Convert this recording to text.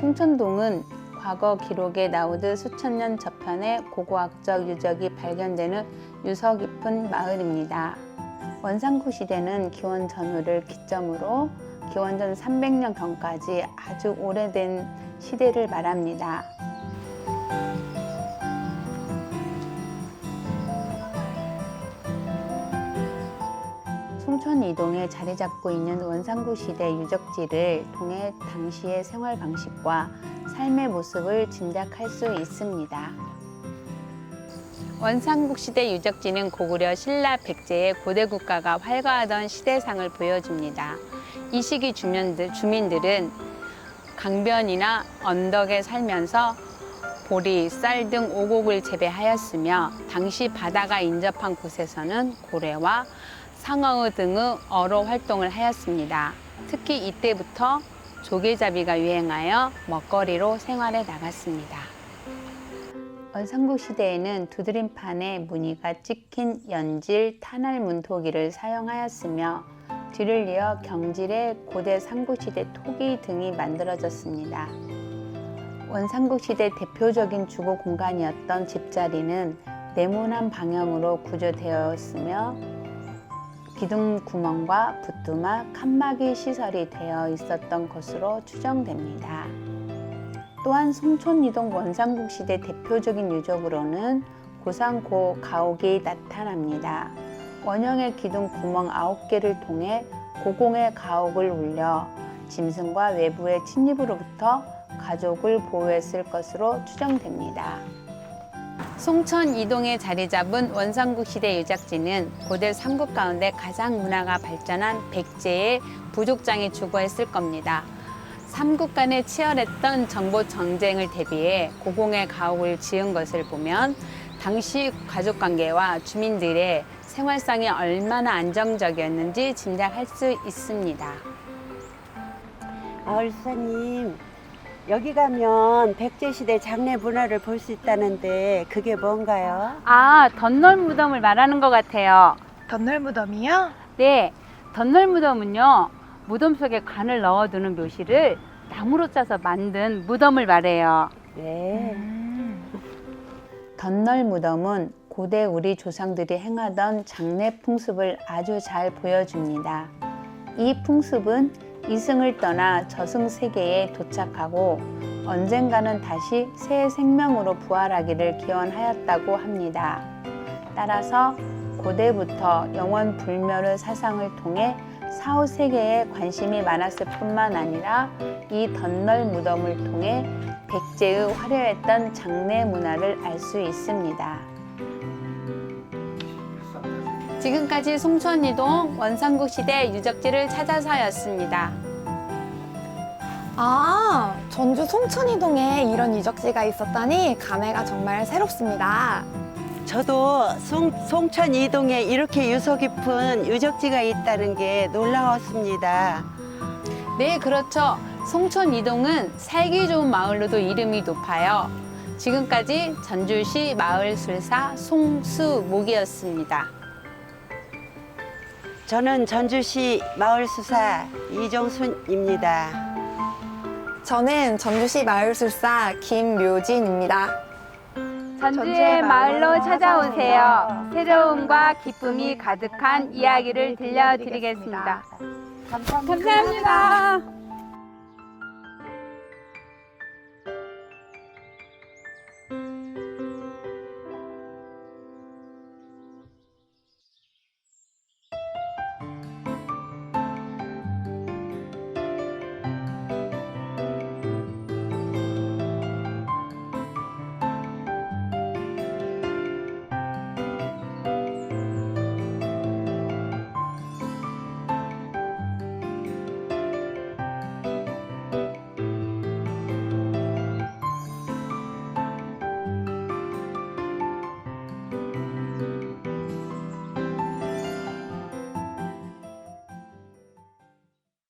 숭천동은 과거 기록에 나오듯 수천 년 저편의 고고학적 유적이 발견되는 유서 깊은 마을입니다. 원상구 시대는 기원 전후를 기점으로 기원전 300년 경까지 아주 오래된 시대를 말합니다. 송천 이동에 자리 잡고 있는 원상구 시대 유적지를 통해 당시의 생활 방식과 삶의 모습을 짐작할 수 있습니다. 원상국 시대 유적지는 고구려 신라 백제의 고대 국가가 활과하던 시대상을 보여줍니다. 이 시기 주민들, 주민들은 강변이나 언덕에 살면서 보리, 쌀 등 오곡을 재배하였으며 당시 바다가 인접한 곳에서는 고래와 상어 등의 어로 활동을 하였습니다. 특히 이때부터 조개잡이가 유행하여 먹거리로 생활해 나갔습니다. 원상국 시대에는 두드림판에 무늬가 찍힌 연질 탄알 문토기를 사용하였으며 뒤를 이어 경질의 고대 삼국시대 토기 등이 만들어졌습니다. 원삼국 시대 대표적인 주거 공간이었던 집자리는 네모난 방향으로 구조되었으며 기둥 구멍과 부뚜막, 칸막이 시설이 되어 있었던 것으로 추정됩니다. 또한 송촌이동 원삼국 시대 대표적인 유적으로는 고상고 가옥이 나타납니다. 원형의 기둥 구멍 9개를 통해 고공의 가옥을 울려 짐승과 외부의 침입으로부터 가족을 보호했을 것으로 추정됩니다. 송천 이동에 자리 잡은 원상국 시대 유적지는 고대 삼국 가운데 가장 문화가 발전한 백제의 부족장이 주거했을 겁니다. 삼국 간에 치열했던 정보 전쟁을 대비해 고공의 가옥을 지은 것을 보면 당시 가족 관계와 주민들의 생활상이 얼마나 안정적이었는지 짐작할 수 있습니다. 마을사님 여기 가면 백제시대 장례 문화를 볼 수 있다는데 그게 뭔가요? 아, 덧널 무덤을 말하는 것 같아요. 덧널 무덤이요? 네, 덧널 무덤은요, 무덤 속에 관을 넣어두는 묘시를 나무로 짜서 만든 무덤을 말해요. 네. 음. 덧널 무덤은 고대 우리 조상들이 행하던 장례 풍습을 아주 잘 보여줍니다. 이 풍습은 이승을 떠나 저승 세계에 도착하고 언젠가는 다시 새 생명으로 부활하기를 기원하였다고 합니다. 따라서 고대부터 영원 불멸의 사상을 통해 사후 세계에 관심이 많았을 뿐만 아니라 이 덧널 무덤을 통해 백제의 화려했던 장례 문화를 알 수 있습니다. 지금까지 송천이동 원상국 시대 유적지를 찾아서였습니다. 아, 전주 송천이동에 이런 유적지가 있었다니 감회가 정말 새롭습니다. 저도 송, 송천 이동에 이렇게 유서 깊은 유적지가 있다는 게 놀라웠습니다. 네, 그렇죠. 송천 이동은 살기 좋은 마을로도 이름이 높아요. 지금까지 전주시 마을술사 송수목이었습니다. 저는 전주시 마을수사 이정순입니다. 저는 전주시 마을술사 김묘진입니다. 전주의 마을로 찾아오세요. 새로움과 기쁨이 가득한 이야기를 들려드리겠습니다. 감사합니다.